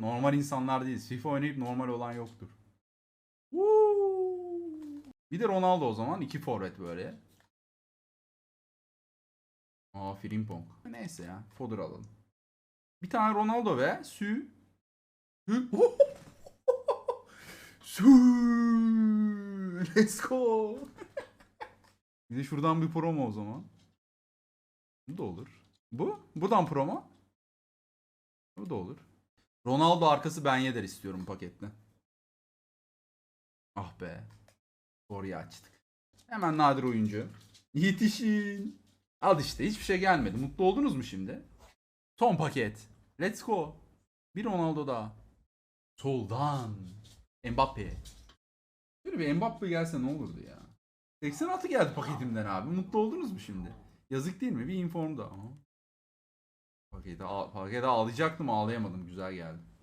Normal insanlar değiliz. FIFA oynayıp normal olan yoktur. Woo! Bir de Ronaldo o zaman. iki forvet böyle. Aa Frimpong. Neyse ya. Fodder alalım. Bir tane Ronaldo ve Sü. Sü. Let's go. bir de şuradan bir promo o zaman. Bu da olur. Bu? Buradan promo. Bu da olur. Ronaldo arkası ben yeder istiyorum pakette. Ah be. Orayı açtık. Hemen nadir oyuncu. Yetişin. Al işte hiçbir şey gelmedi. Mutlu oldunuz mu şimdi? Son paket. Let's go. Bir Ronaldo daha. Soldan. Mbappe. Böyle bir Mbappe gelse ne olurdu ya? 86 geldi paketimden abi. Mutlu oldunuz mu şimdi? Yazık değil mi? Bir inform da. Paketi, al- paketi ağlayacaktım ağlayamadım. Güzel geldi.